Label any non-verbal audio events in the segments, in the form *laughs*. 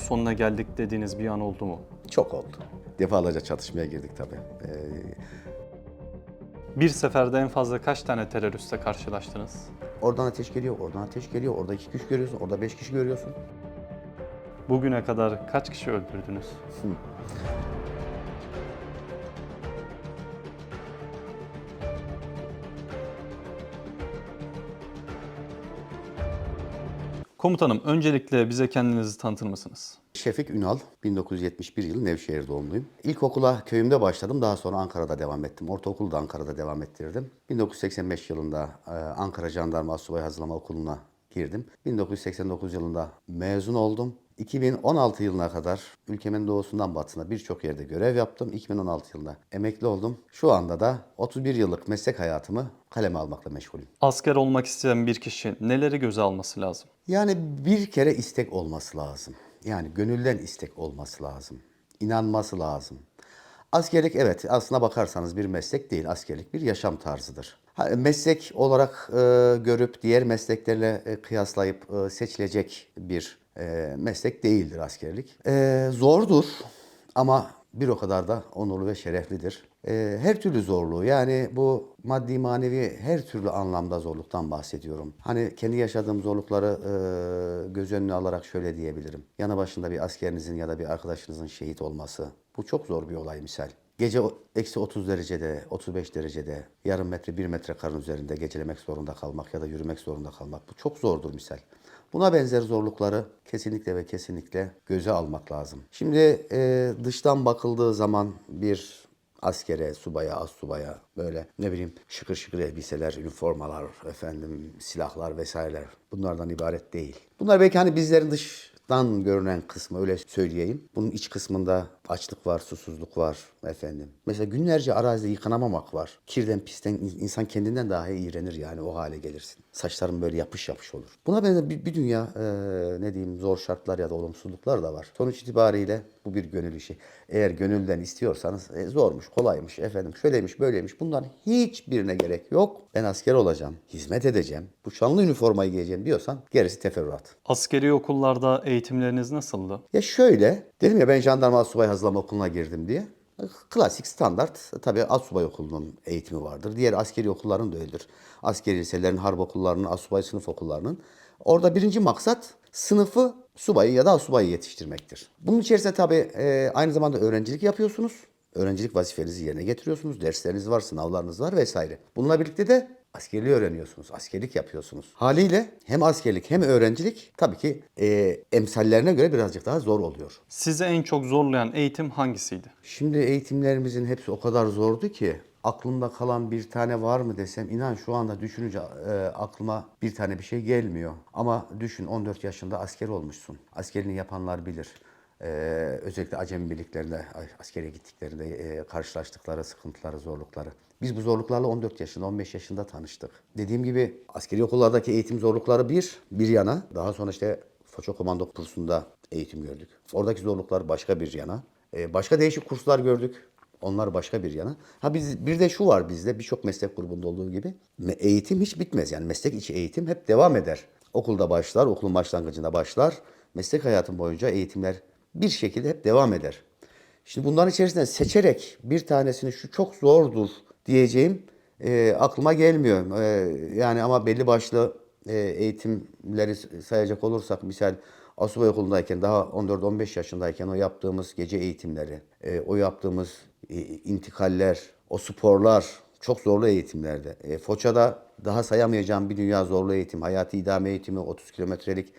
sonuna geldik dediğiniz bir an oldu mu? Çok oldu. Defalarca çatışmaya girdik tabii. Ee, Bir seferde en fazla kaç tane teröristle karşılaştınız? oradan ateş geliyor, oradan ateş geliyor, orada iki kişi görüyorsun, orada beş kişi görüyorsun. Bugüne kadar kaç kişi öldürdünüz? Komutanım, öncelikle bize kendinizi tanıtır mısınız? Şefik Ünal, 1971 yılı Nevşehir doğumluyum. İlkokula köyümde başladım, daha sonra Ankara'da devam ettim. Ortaokulu da Ankara'da devam ettirdim. 1985 yılında e, Ankara Jandarma Asubay Hazırlama Okulu'na girdim. 1989 yılında mezun oldum. 2016 yılına kadar ülkemin doğusundan batısına birçok yerde görev yaptım. 2016 yılında emekli oldum. Şu anda da 31 yıllık meslek hayatımı kaleme almakla meşgulüm. Asker olmak isteyen bir kişi neleri göze alması lazım? Yani bir kere istek olması lazım. Yani gönülden istek olması lazım. İnanması lazım. Askerlik evet aslına bakarsanız bir meslek değil. Askerlik bir yaşam tarzıdır. Meslek olarak e, görüp diğer mesleklerle e, kıyaslayıp e, seçilecek bir e, meslek değildir askerlik. E, zordur ama bir o kadar da onurlu ve şereflidir. E, her türlü zorluğu yani bu maddi manevi her türlü anlamda zorluktan bahsediyorum. Hani kendi yaşadığım zorlukları e, göz önüne alarak şöyle diyebilirim. Yanı başında bir askerinizin ya da bir arkadaşınızın şehit olması bu çok zor bir olay misal. Gece eksi 30 derecede, 35 derecede, yarım metre, bir metre karın üzerinde gecelemek zorunda kalmak ya da yürümek zorunda kalmak bu çok zordur misal. Buna benzer zorlukları kesinlikle ve kesinlikle göze almak lazım. Şimdi e, dıştan bakıldığı zaman bir askere, subaya, az subaya böyle ne bileyim şıkır şıkır elbiseler, üniformalar, efendim silahlar vesaireler bunlardan ibaret değil. Bunlar belki hani bizlerin dıştan görünen kısmı öyle söyleyeyim. Bunun iç kısmında açlık var, susuzluk var efendim. Mesela günlerce arazide yıkanamamak var. Kirden pisten in- insan kendinden daha iğrenir yani o hale gelirsin. Saçların böyle yapış yapış olur. Buna benzer bir, bir dünya e, ne diyeyim zor şartlar ya da olumsuzluklar da var. Sonuç itibariyle bu bir gönül işi. Eğer gönülden istiyorsanız e, zormuş, kolaymış, efendim şöyleymiş, böyleymiş. Bunların hiçbirine gerek yok. Ben asker olacağım, hizmet edeceğim. Bu şanlı üniformayı giyeceğim diyorsan gerisi teferruat. Askeri okullarda eğitimleriniz nasıldı? Ya şöyle, dedim ya ben jandarma asubay hazırlama okuluna girdim diye. Klasik standart tabii asubay okulunun eğitimi vardır. Diğer askeri okulların da öyledir. Askeri liselerin, harp okullarının, asubay sınıf okullarının. Orada birinci maksat sınıfı subayı ya da asubayı yetiştirmektir. Bunun içerisinde tabii e, aynı zamanda öğrencilik yapıyorsunuz. Öğrencilik vazifenizi yerine getiriyorsunuz. Dersleriniz var, sınavlarınız var vesaire. Bununla birlikte de askerliği öğreniyorsunuz, askerlik yapıyorsunuz. Haliyle hem askerlik hem öğrencilik tabii ki e, emsallerine göre birazcık daha zor oluyor. Sizi en çok zorlayan eğitim hangisiydi? Şimdi eğitimlerimizin hepsi o kadar zordu ki aklımda kalan bir tane var mı desem inan şu anda düşününce e, aklıma bir tane bir şey gelmiyor. Ama düşün 14 yaşında asker olmuşsun. Askerini yapanlar bilir. Ee, özellikle acemi birliklerinde askere gittiklerinde e, karşılaştıkları sıkıntıları, zorlukları. Biz bu zorluklarla 14 yaşında, 15 yaşında tanıştık. Dediğim gibi askeri okullardaki eğitim zorlukları bir, bir yana. Daha sonra işte Foça Komando kursunda eğitim gördük. Oradaki zorluklar başka bir yana. Ee, başka değişik kurslar gördük. Onlar başka bir yana. Ha biz bir de şu var bizde birçok meslek grubunda olduğu gibi eğitim hiç bitmez. Yani meslek içi eğitim hep devam eder. Okulda başlar, okulun başlangıcında başlar. Meslek hayatım boyunca eğitimler bir şekilde hep devam eder. Şimdi bunların içerisinden seçerek bir tanesini şu çok zordur diyeceğim e, aklıma gelmiyor. E, yani ama belli başlı e, eğitimleri sayacak olursak misal Asubay Okulu'ndayken daha 14-15 yaşındayken o yaptığımız gece eğitimleri, e, o yaptığımız e, intikaller, o sporlar çok zorlu eğitimlerdi. E, Foça'da daha sayamayacağım bir dünya zorlu eğitim, hayati idame eğitimi, 30 kilometrelik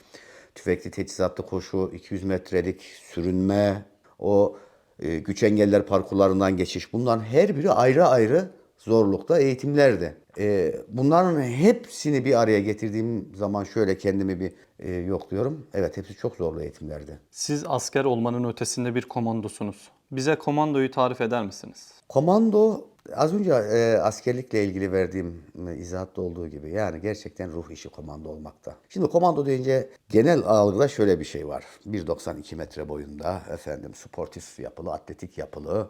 tüfekli teçhizatlı koşu, 200 metrelik sürünme, o e, güç engeller parkurlarından geçiş. Bunların her biri ayrı ayrı zorlukta eğitimlerdi. E, bunların hepsini bir araya getirdiğim zaman şöyle kendimi bir e, yokluyorum. Evet hepsi çok zorlu eğitimlerdi. Siz asker olmanın ötesinde bir komandosunuz. Bize komandoyu tarif eder misiniz? Komando az önce e, askerlikle ilgili verdiğim e, izahatta olduğu gibi yani gerçekten ruh işi komando olmakta. Şimdi komando deyince genel algıda şöyle bir şey var. 1.92 metre boyunda efendim sportif yapılı, atletik yapılı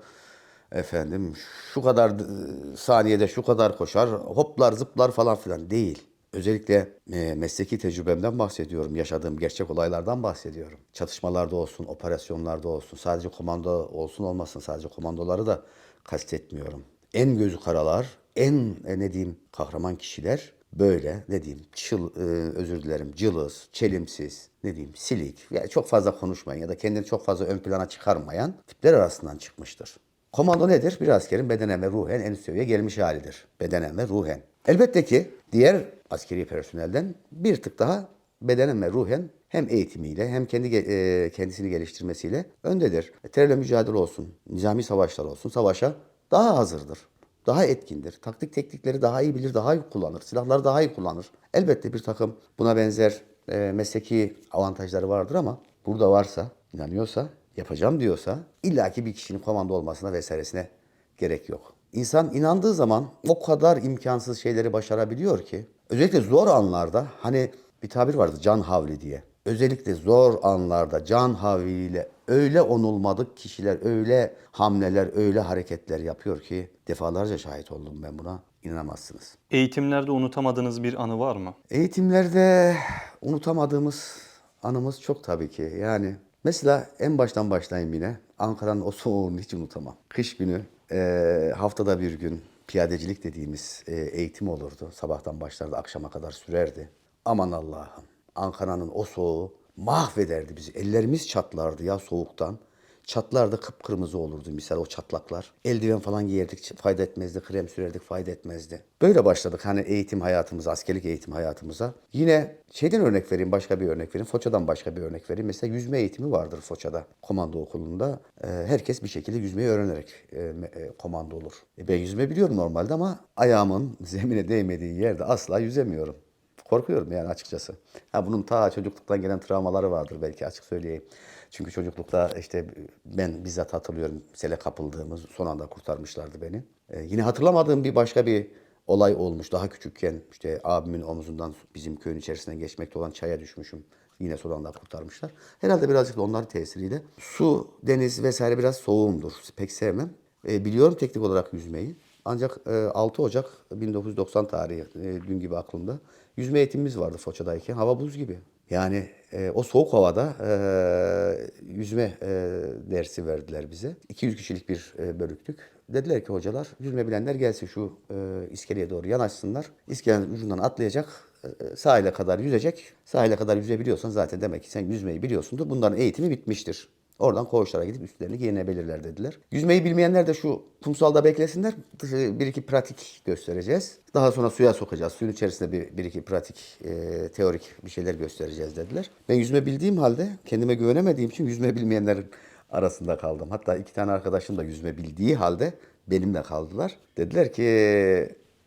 efendim şu kadar e, saniyede şu kadar koşar, hoplar zıplar falan filan değil. Özellikle e, mesleki tecrübemden bahsediyorum. Yaşadığım gerçek olaylardan bahsediyorum. Çatışmalarda olsun, operasyonlarda olsun. Sadece komando olsun olmasın. Sadece komandoları da kastetmiyorum. En gözü karalar, en e, ne diyeyim kahraman kişiler böyle ne diyeyim çıl, e, özür dilerim cılız, çelimsiz, ne diyeyim silik. Yani çok fazla konuşmayan ya da kendini çok fazla ön plana çıkarmayan tipler arasından çıkmıştır. Komando nedir? Bir askerin bedenen ve ruhen en üst seviyeye gelmiş halidir. Bedenen ve ruhen. Elbette ki diğer askeri personelden bir tık daha bedenen ve ruhen hem eğitimiyle hem kendi e, kendisini geliştirmesiyle öndedir. E, terörle mücadele olsun, nizami savaşlar olsun, savaşa daha hazırdır. Daha etkindir. Taktik teknikleri daha iyi bilir, daha iyi kullanır. Silahları daha iyi kullanır. Elbette bir takım buna benzer e, mesleki avantajları vardır ama burada varsa, inanıyorsa, yapacağım diyorsa illaki bir kişinin komando olmasına vesairesine gerek yok. İnsan inandığı zaman o kadar imkansız şeyleri başarabiliyor ki özellikle zor anlarda hani bir tabir vardı can havli diye. Özellikle zor anlarda can havliyle öyle onulmadık kişiler, öyle hamleler, öyle hareketler yapıyor ki defalarca şahit oldum ben buna. inanamazsınız. Eğitimlerde unutamadığınız bir anı var mı? Eğitimlerde unutamadığımız anımız çok tabii ki. Yani mesela en baştan başlayayım yine. Ankara'nın o soğuğunu hiç unutamam. Kış günü e, haftada bir gün piyadecilik dediğimiz e, eğitim olurdu. Sabahtan başlardı akşama kadar sürerdi. Aman Allah'ım Ankara'nın o soğuğu mahvederdi bizi. Ellerimiz çatlardı ya soğuktan. Çatlar da kıpkırmızı olurdu misal o çatlaklar. Eldiven falan giyerdik fayda etmezdi. Krem sürerdik fayda etmezdi. Böyle başladık hani eğitim hayatımıza, askerlik eğitim hayatımıza. Yine şeyden örnek vereyim, başka bir örnek vereyim. Foça'dan başka bir örnek vereyim. Mesela yüzme eğitimi vardır Foça'da. Komando okulunda. Ee, herkes bir şekilde yüzmeyi öğrenerek e, e, komando olur. E, ben yüzme biliyorum normalde ama ayağımın *laughs* zemine değmediği yerde asla yüzemiyorum. Korkuyorum yani açıkçası. Ha bunun ta çocukluktan gelen travmaları vardır belki açık söyleyeyim. Çünkü çocuklukta işte ben bizzat hatırlıyorum sele kapıldığımız son anda kurtarmışlardı beni. Ee, yine hatırlamadığım bir başka bir olay olmuş daha küçükken işte abimin omuzundan bizim köyün içerisinden geçmekte olan çaya düşmüşüm. Yine son anda kurtarmışlar. Herhalde birazcık da onların tesiriyle. Su, deniz vesaire biraz soğuğumdur. Pek sevmem. Ee, biliyorum teknik olarak yüzmeyi. Ancak e, 6 Ocak 1990 tarihi e, dün gibi aklımda. Yüzme eğitimimiz vardı Foça'dayken. Hava buz gibi. Yani e, o soğuk havada e, yüzme e, dersi verdiler bize. 200 kişilik bir e, bölüktük. Dediler ki hocalar yüzme bilenler gelsin şu e, iskeleye doğru yanaşsınlar. İskelenin ucundan atlayacak. e, sahile kadar yüzecek. Sahile kadar yüzebiliyorsan zaten demek ki sen yüzmeyi biliyorsundur. Bunların eğitimi bitmiştir. Oradan koğuşlara gidip üstlerini giyinebilirler dediler. Yüzmeyi bilmeyenler de şu kumsalda beklesinler. Bir iki pratik göstereceğiz. Daha sonra suya sokacağız. Suyun içerisinde bir, bir iki pratik, e, teorik bir şeyler göstereceğiz dediler. Ben yüzme bildiğim halde kendime güvenemediğim için yüzme bilmeyenlerin arasında kaldım. Hatta iki tane arkadaşım da yüzme bildiği halde benimle kaldılar. Dediler ki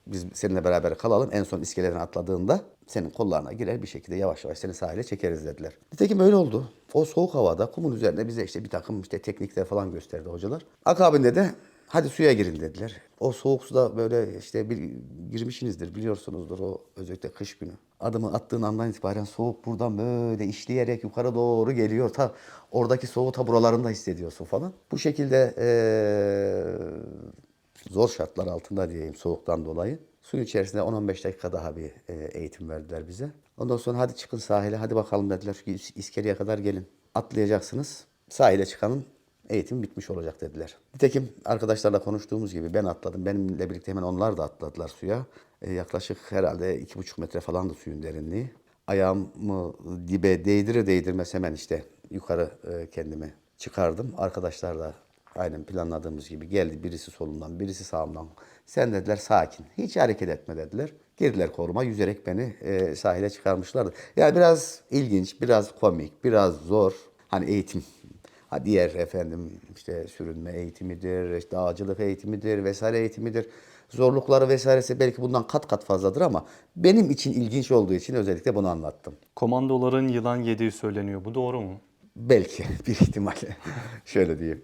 biz seninle beraber kalalım. En son iskeleden atladığında senin kollarına girer bir şekilde yavaş yavaş seni sahile çekeriz dediler. Nitekim öyle oldu. O soğuk havada kumun üzerinde bize işte bir takım işte teknikler falan gösterdi hocalar. Akabinde de hadi suya girin dediler. O soğuk suda böyle işte bir, girmişsinizdir biliyorsunuzdur o özellikle kış günü. Adımı attığın andan itibaren soğuk buradan böyle işleyerek yukarı doğru geliyor. Ta oradaki soğuğu ta buralarında hissediyorsun falan. Bu şekilde eee zor şartlar altında diyeyim soğuktan dolayı. Suyun içerisinde 10-15 dakika daha bir e, eğitim verdiler bize. Ondan sonra hadi çıkın sahile hadi bakalım dediler. İskeleye kadar gelin. Atlayacaksınız. Sahile çıkanın eğitim bitmiş olacak dediler. Nitekim arkadaşlarla konuştuğumuz gibi ben atladım. Benimle birlikte hemen onlar da atladılar suya. E, yaklaşık herhalde 2,5 metre falan da suyun derinliği. Ayağımı dibe değdire değdirmez hemen işte yukarı e, kendimi çıkardım. Arkadaşlar da Aynen planladığımız gibi geldi birisi solundan birisi sağımdan. Sen dediler sakin hiç hareket etme dediler. Girdiler koruma yüzerek beni e, sahile çıkarmışlardı. Yani biraz ilginç, biraz komik, biraz zor. Hani eğitim Ha diğer efendim işte sürünme eğitimidir, işte dağcılık eğitimidir vesaire eğitimidir. Zorlukları vesairesi belki bundan kat kat fazladır ama benim için ilginç olduğu için özellikle bunu anlattım. Komandoların yılan yediği söyleniyor. Bu doğru mu? Belki *laughs* bir ihtimalle. Şöyle diyeyim.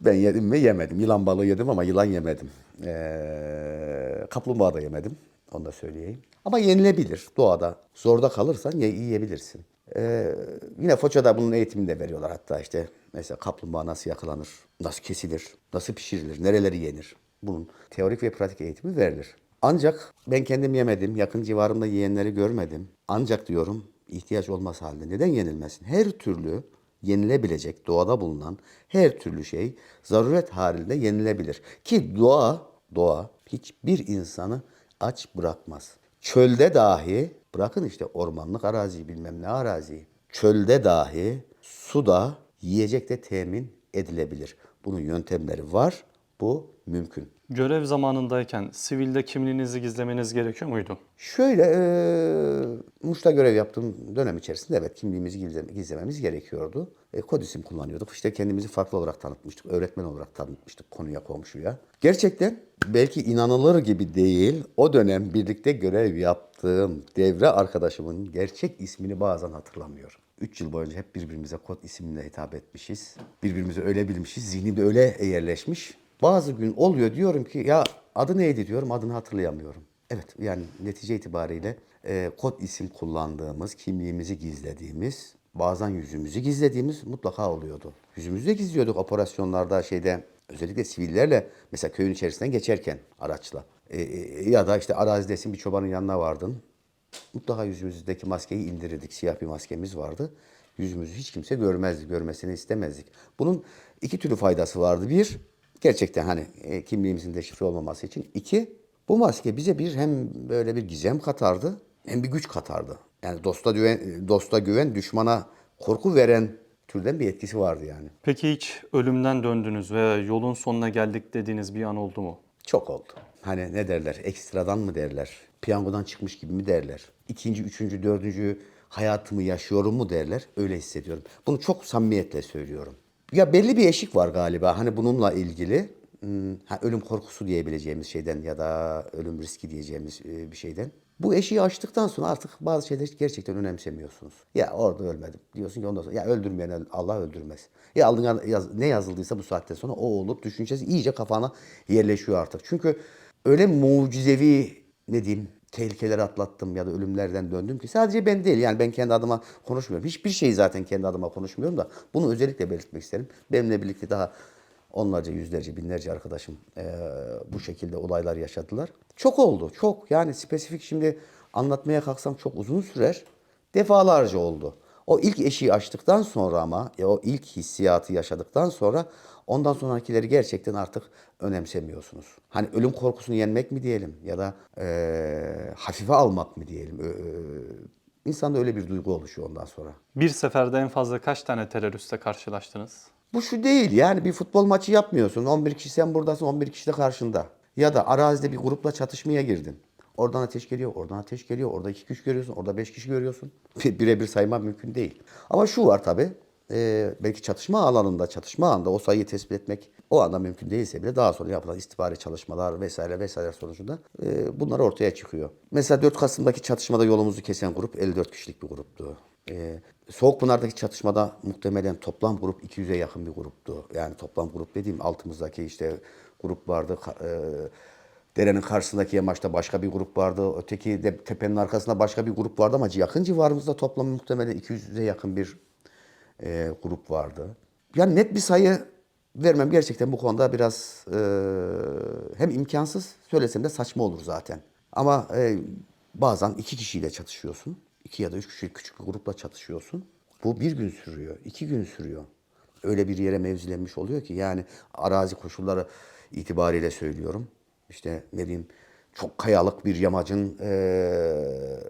Ben yedim mi yemedim. Yılan balığı yedim ama yılan yemedim. Ee, kaplumbağa da yemedim. Onu da söyleyeyim. Ama yenilebilir doğada. Zorda kalırsan ye- yiyebilirsin. Ee, yine Foça'da bunun eğitimini de veriyorlar hatta işte. Mesela kaplumbağa nasıl yakalanır, nasıl kesilir, nasıl pişirilir, nereleri yenir. Bunun teorik ve pratik eğitimi verilir. Ancak ben kendim yemedim, yakın civarımda yiyenleri görmedim. Ancak diyorum ihtiyaç olmaz halde neden yenilmesin? Her türlü yenilebilecek doğada bulunan her türlü şey zaruret halinde yenilebilir. Ki doğa, doğa hiçbir insanı aç bırakmaz. Çölde dahi bırakın işte ormanlık arazi bilmem ne arazi. Çölde dahi suda yiyecek de temin edilebilir. Bunun yöntemleri var. Bu mümkün. Görev zamanındayken sivilde kimliğinizi gizlemeniz gerekiyor muydu? Şöyle eee Muş'ta görev yaptığım dönem içerisinde evet kimliğimizi gizleme- gizlememiz gerekiyordu. E, kod isim kullanıyorduk. İşte kendimizi farklı olarak tanıtmıştık. Öğretmen olarak tanıtmıştık konuya komşuya. Gerçekten belki inanılır gibi değil o dönem birlikte görev yaptığım devre arkadaşımın gerçek ismini bazen hatırlamıyorum. 3 yıl boyunca hep birbirimize kod isimle hitap etmişiz. Birbirimizi öyle bilmişiz. Zihnimde öyle yerleşmiş. Bazı gün oluyor diyorum ki ya adı neydi diyorum adını hatırlayamıyorum. Evet yani netice itibariyle e, kod isim kullandığımız, kimliğimizi gizlediğimiz, bazen yüzümüzü gizlediğimiz mutlaka oluyordu. Yüzümüzü de gizliyorduk operasyonlarda şeyde özellikle sivillerle mesela köyün içerisinden geçerken araçla. E, e, ya da işte arazidesin bir çobanın yanına vardın. Mutlaka yüzümüzdeki maskeyi indirirdik. Siyah bir maskemiz vardı. Yüzümüzü hiç kimse görmezdi, görmesini istemezdik. Bunun iki türlü faydası vardı. Bir, gerçekten hani e, kimliğimizin deşifre olmaması için. İki, bu maske bize bir hem böyle bir gizem katardı hem bir güç katardı. Yani dosta güven, dosta güven düşmana korku veren türden bir etkisi vardı yani. Peki hiç ölümden döndünüz veya yolun sonuna geldik dediğiniz bir an oldu mu? Çok oldu. Hani ne derler? Ekstradan mı derler? Piyangodan çıkmış gibi mi derler? İkinci, üçüncü, dördüncü hayatımı yaşıyorum mu derler? Öyle hissediyorum. Bunu çok samimiyetle söylüyorum. Ya belli bir eşik var galiba. Hani bununla ilgili. hmm, ha, ölüm korkusu diyebileceğimiz şeyden ya da ölüm riski diyeceğimiz e, bir şeyden. Bu eşiği aştıktan sonra artık bazı şeyleri gerçekten önemsemiyorsunuz. Ya orada ölmedim diyorsun ki ondan sonra ya öldürmeyen öl- Allah öldürmez. Ya aldığın yaz- ne yazıldıysa bu saatten sonra o olur düşüncesi iyice kafana yerleşiyor artık. Çünkü öyle mucizevi ne diyeyim tehlikeleri atlattım ya da ölümlerden döndüm ki sadece ben değil yani ben kendi adıma konuşmuyorum. Hiçbir şey zaten kendi adıma konuşmuyorum da bunu özellikle belirtmek isterim. Benimle birlikte daha onlarca, yüzlerce, binlerce arkadaşım eee, bu şekilde olaylar yaşadılar. Çok oldu, çok. Yani spesifik şimdi anlatmaya kalksam çok uzun sürer. Defalarca oldu. O ilk eşiği açtıktan sonra ama, ya o ilk hissiyatı yaşadıktan sonra ondan sonrakileri gerçekten artık önemsemiyorsunuz. Hani ölüm korkusunu yenmek mi diyelim ya da eee, hafife almak mı diyelim. Eee, insanda öyle bir duygu oluşuyor ondan sonra. Bir seferde en fazla kaç tane teröristle karşılaştınız? Bu şu değil yani bir futbol maçı yapmıyorsun. 11 kişi sen buradasın 11 kişi de karşında. Ya da arazide bir grupla çatışmaya girdin. Oradan ateş geliyor, oradan ateş geliyor. Orada iki kişi görüyorsun, orada beş kişi görüyorsun. *laughs* Birebir sayma mümkün değil. Ama şu var tabii. E, belki çatışma alanında, çatışma anında o sayıyı tespit etmek o anda mümkün değilse bile daha sonra yapılan istihbari çalışmalar vesaire vesaire sonucunda e, bunlar ortaya çıkıyor. Mesela 4 Kasım'daki çatışmada yolumuzu kesen grup 54 kişilik bir gruptu. E, Soğukpınar'daki çatışmada muhtemelen toplam grup 200'e yakın bir gruptu. Yani toplam grup dediğim altımızdaki işte grup vardı. e, derenin karşısındaki yamaçta başka bir grup vardı. Öteki de tepenin arkasında başka bir grup vardı ama yakın civarımızda toplam muhtemelen 200'e yakın bir e, grup vardı. Yani net bir sayı vermem gerçekten bu konuda biraz e, hem imkansız söylesem de saçma olur zaten. Ama e, bazen iki kişiyle çatışıyorsun. iki ya da üç kişilik küçük bir grupla çatışıyorsun. Bu bir gün sürüyor, iki gün sürüyor. Öyle bir yere mevzilenmiş oluyor ki yani arazi koşulları itibariyle söylüyorum. İşte ne diyeyim çok kayalık bir yamacın eee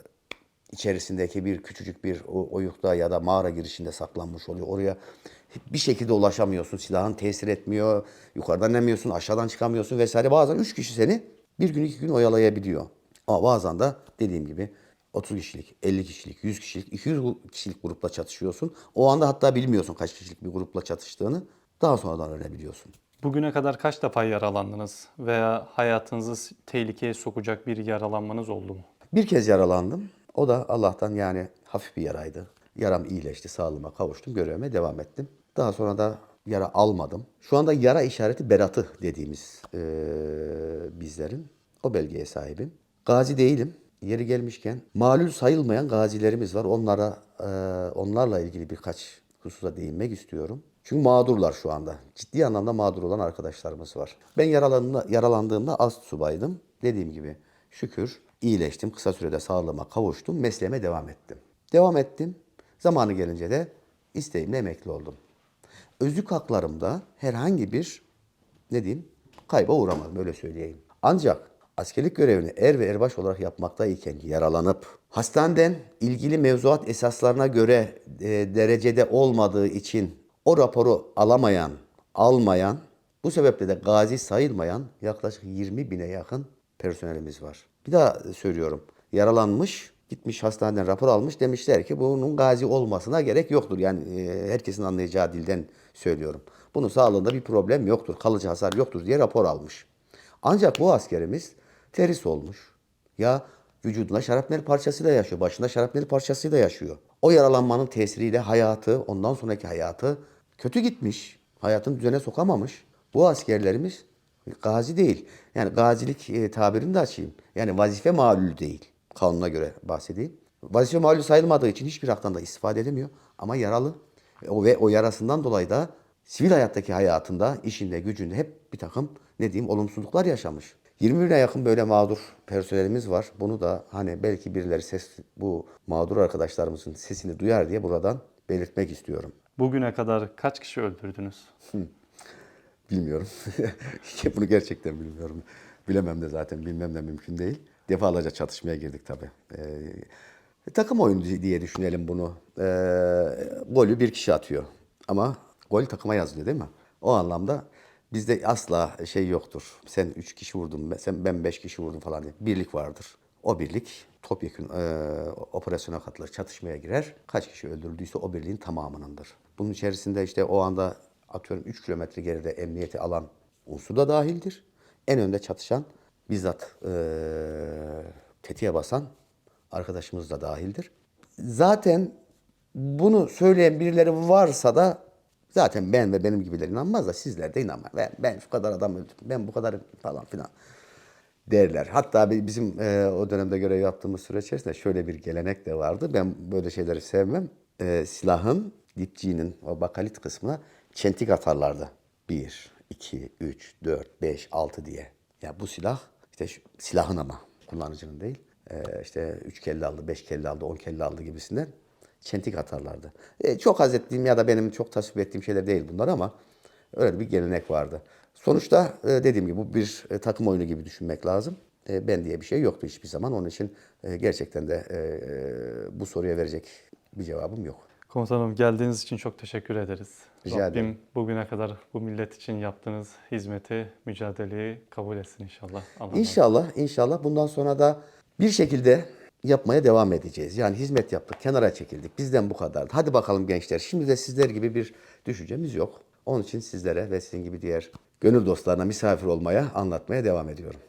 içerisindeki bir küçücük bir oyukta ya da mağara girişinde saklanmış oluyor. Oraya bir şekilde ulaşamıyorsun. Silahın tesir etmiyor. Yukarıdan inemiyorsun, aşağıdan çıkamıyorsun vesaire. Bazen üç kişi seni bir gün iki gün oyalayabiliyor. Ama bazen de dediğim gibi 30 kişilik, 50 kişilik, 100 kişilik, 200 kişilik grupla çatışıyorsun. O anda hatta bilmiyorsun kaç kişilik bir grupla çatıştığını. Daha sonradan öğrenebiliyorsun. Bugüne kadar kaç defa yaralandınız veya hayatınızı tehlikeye sokacak bir yaralanmanız oldu mu? Bir kez yaralandım. O da Allah'tan yani hafif bir yaraydı. Yaram iyileşti, sağlığıma kavuştum, görevime devam ettim. Daha sonra da yara almadım. Şu anda yara işareti beratı dediğimiz eee, bizlerin o belgeye sahibim. Gazi değilim. Yeri gelmişken malul sayılmayan gazilerimiz var. Onlara eee, onlarla ilgili birkaç hususa değinmek istiyorum. Çünkü mağdurlar şu anda. Ciddi anlamda mağdur olan arkadaşlarımız var. Ben yaralandığımda, yaralandığımda ast subaydım. Dediğim gibi Şükür iyileştim. Kısa sürede sağlığıma kavuştum. Mesleğime devam ettim. Devam ettim. Zamanı gelince de isteğimle emekli oldum. Özlük haklarımda herhangi bir ne diyeyim kayba uğramadım öyle söyleyeyim. Ancak askerlik görevini er ve erbaş olarak yapmaktayken yaralanıp hastaneden ilgili mevzuat esaslarına göre e, derecede olmadığı için o raporu alamayan, almayan, bu sebeple de gazi sayılmayan yaklaşık 20 bine yakın personelimiz var. Bir daha söylüyorum. Yaralanmış, gitmiş hastaneden rapor almış demişler ki bunun gazi olmasına gerek yoktur. Yani e, herkesin anlayacağı dilden söylüyorum. Bunun sağlığında bir problem yoktur, kalıcı hasar yoktur diye rapor almış. Ancak bu askerimiz terhis olmuş. Ya vücudunda şarapnel parçasıyla yaşıyor, başında şarapnel parçasıyla yaşıyor. O yaralanmanın tesiriyle hayatı, ondan sonraki hayatı kötü gitmiş. Hayatını düzene sokamamış. Bu askerlerimiz gazi değil. Yani gazilik e, tabirini de açayım. Yani vazife malulü değil. Kanuna göre bahsedeyim. Vazife malulü sayılmadığı için hiçbir haktan da istifade edemiyor. Ama yaralı. O ve o yarasından dolayı da sivil hayattaki hayatında, işinde, gücünde hep bir takım ne diyeyim olumsuzluklar yaşamış. 20 bine yakın böyle mağdur personelimiz var. Bunu da hani belki birileri ses bu mağdur arkadaşlarımızın sesini duyar diye buradan belirtmek istiyorum. Bugüne kadar kaç kişi öldürdünüz? Bilmiyorum. *laughs* Bunu gerçekten bilmiyorum. Bilemem de zaten bilmem de mümkün değil. Defalarca çatışmaya girdik tabii. Ee, takım oyunu diye düşünelim bunu. Ee, golü bir kişi atıyor. Ama gol takıma yazılıyor değil mi? O anlamda bizde asla şey yoktur. Sen üç kişi vurdun, sen ben beş kişi vurdum falan diye. Birlik vardır. O birlik topyekun e, operasyona katılır, çatışmaya girer. Kaç kişi öldürüldüyse o birliğin tamamınındır. Bunun içerisinde işte o anda atıyorum 3 kilometre geride emniyeti alan unsur da dahildir. En önde çatışan bizzat e, tetiğe basan arkadaşımız da dahildir. Zaten bunu söyleyen birileri varsa da zaten ben ve benim gibiler inanmaz da sizler de inanmayın. Ben, ben şu kadar adam öldürdüm, ben bu kadar falan filan derler. Hatta bi- bizim e, o dönemde görev yaptığımız süreç içerisinde şöyle bir gelenek de vardı. Ben böyle şeyleri sevmem. E, silahın dipçiğinin o bakalit kısmına çentik atarlardı. 1, 2, 3, 4, 5, 6 diye. Ya bu silah işte silahın ama kullanıcının değil. E, işte 3 kelle aldı, 5 kelle aldı, 10 kelle aldı gibisinden çentik atarlardı. E, çok haz ettiğim ya da benim çok tasvip ettiğim şeyler değil bunlar ama öyle bir gelenek vardı. Sonuçta e, dediğim gibi bu bir e, takım oyunu gibi düşünmek lazım. E, ben diye bir şey yoktu hiçbir zaman. Onun için gerçekten de bu soruya verecek bir cevabım yok. Komutanım geldiğiniz için çok teşekkür ederiz. Rica Rabbim ederim. bugüne kadar bu millet için yaptığınız hizmeti, mücadeleyi kabul etsin inşallah. Allah razı İnşallah, inşallah bundan sonra da bir şekilde yapmaya devam edeceğiz. Yani hizmet yaptık, kenara çekildik. Bizden bu kadardı. Hadi bakalım gençler. Şimdi de sizler gibi bir düşüncemiz yok. Onun için sizlere ve sizin gibi diğer gönül dostlarına misafir olmaya, anlatmaya devam ediyorum.